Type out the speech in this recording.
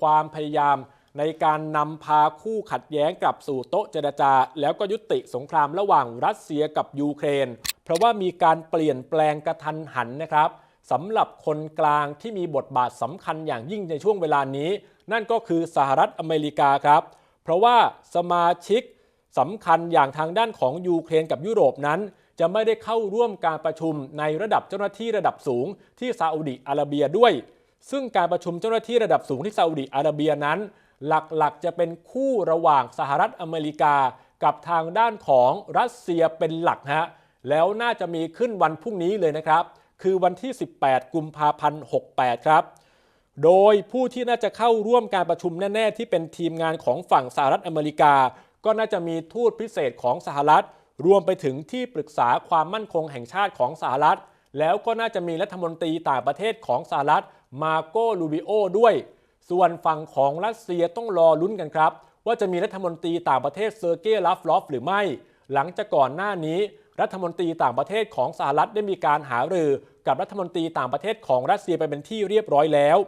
ความพยายามในการนำพาคู่ขัดแย้งกลับสู่โต๊ะเจรจา แล้วก็ยุติสงครามระหว่างรัสเซียกับยูเครน เพราะว่ามีการเปลี่ยนแปลงกระทันหันนะครับสำหรับคนกลางที่มีบทบาทสำคัญอย่างยิ่งในช่วงเวลานี้ นั่นก็คือสหรัฐอเมริกาครับ เพราะว่าสมาชิกสำคัญอย่างทางด้านของยูเครนกับยุโรปนั้น จะไม่ได้เข้าร่วมการประชุมในระดับเจ้าหน้าที่ระดับสูงที่ซาอุดิอาระเบียด้วย ซึ่งการประชุมเจ้าหน้าที่ระดับสูงที่ซาอุดิอาระเบียนั้น หลักๆจะเป็นคู่ระหว่างสหรัฐอเมริกา กับทางด้านของรัสเซียเป็นหลักฮะแล้วน่าจะมีขึ้นวันพรุ่งนี้เลยนะครับ คือวันที่ 18 กุมภาพันธ์ 68 ครับ โดยผู้ที่น่าจะเข้าร่วมการประชุมแน่ ๆ ที่เป็นทีมงานของฝั่งสหรัฐอเมริกา ก็น่าจะมีทูตพิเศษของสหรัฐ รวมไปถึงที่ปรึกษาความมั่นคงแห่งชาติของสหรัฐ แล้วก็น่าจะมีรัฐมนตรีต่างประเทศของสหรัฐมาโกลูบิโอด้วย ส่วนฝั่งของรัสเซียต้องรอลุ้นกันครับ ว่าจะมีรัฐมนตรีต่างประเทศเซอร์เกย์ลัฟลอฟหรือไม่ หลังจากก่อนหน้านี้ รัฐมนตรีต่างประเทศของสหรัฐได้มีการหารือ กับรัฐมนตรีต่างประเทศของรัสเซียไปเป็นที่เรียบร้อยแล้ว